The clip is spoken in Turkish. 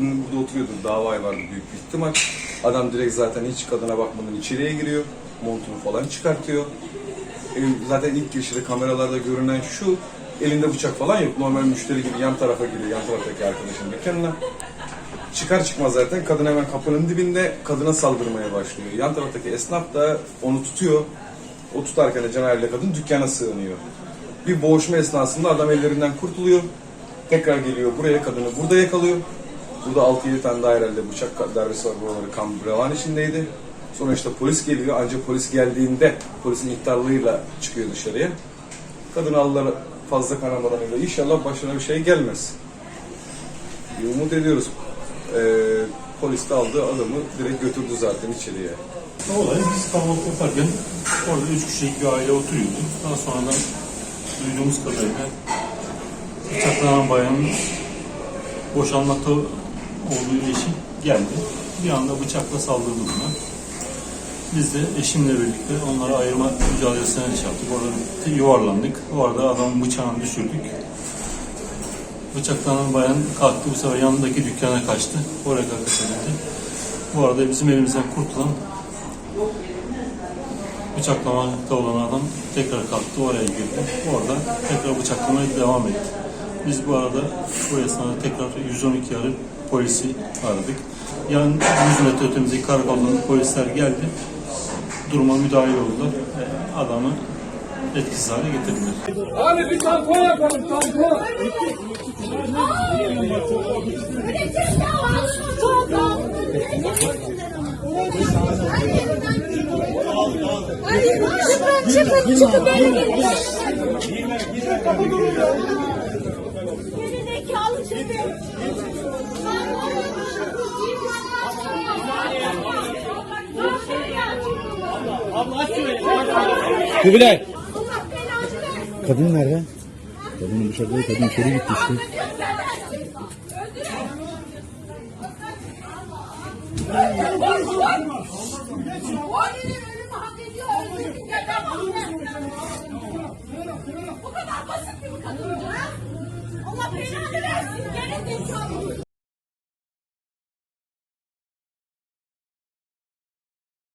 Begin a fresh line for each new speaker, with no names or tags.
burada oturuyordu. Dava vardı büyük bir ihtimal. Adam direkt zaten hiç kadına bakmadan içeriye giriyor. Montunu falan çıkartıyor. E, zaten ilk girişte kameralarda görünen şu elinde bıçak falan yok. Normal müşteri gibi yan tarafa giriyor. Yan taraftaki arkadaşın dükkanına. Çıkar çıkmaz zaten kadın hemen kapının dibinde kadına saldırmaya başlıyor. Yan taraftaki esnaf da onu tutuyor. O tutarken de Caner'le kadın dükkana sığınıyor. Bir boğuşma esnasında adam ellerinden kurtuluyor. Tekrar geliyor buraya kadını burada yakalıyor. Burada 6-7 tane daha herhalde bıçak darbesi var buraları kan revan içindeydi. Sonra işte polis geliyor ancak polis geldiğinde polisin ihtarlığıyla çıkıyor dışarıya. Kadını aldılar fazla kanamadan öyle. İnşallah başına bir şey gelmez. Bir umut ediyoruz. Ee, polis de aldı adamı direkt götürdü zaten içeriye.
Olay biz kahvaltı yaparken orada üç kişilik bir aile oturuyordu. Daha sonradan duyduğumuz kadarıyla bıçaklanan bayanın boşanmakta olduğu eşi geldi. Bir anda bıçakla saldırdı buna. Biz de eşimle birlikte onları ayırma mücadelesine şey yaptık. Orada yuvarlandık. O arada adamın bıçağını düşürdük. Bıçaklanan bayan kalktı bu sefer yanındaki dükkana kaçtı. Oraya kalkış edildi. Bu arada bizim elimizden kurtulan bıçaklamakta olan adam tekrar kalktı oraya girdi. Orada tekrar bıçaklamaya devam etti. Biz bu arada bu esnada tekrar 112 arayıp polisi aradık. Yan 100 metre ötemizdeki karakoldan polisler geldi. Duruma müdahil oldular. ve Adamı etkisiz hale getirdiler.
Abi bir tampon yapalım tampon.
Çıkın çıkın çıkın beni gelin.
Kubilay.
Belanı versin.
Kadın nerede? Kadının bıçakladı kadın içeri gitti işte.
Bu kadar basit mi bu kadın querem ter um jogo.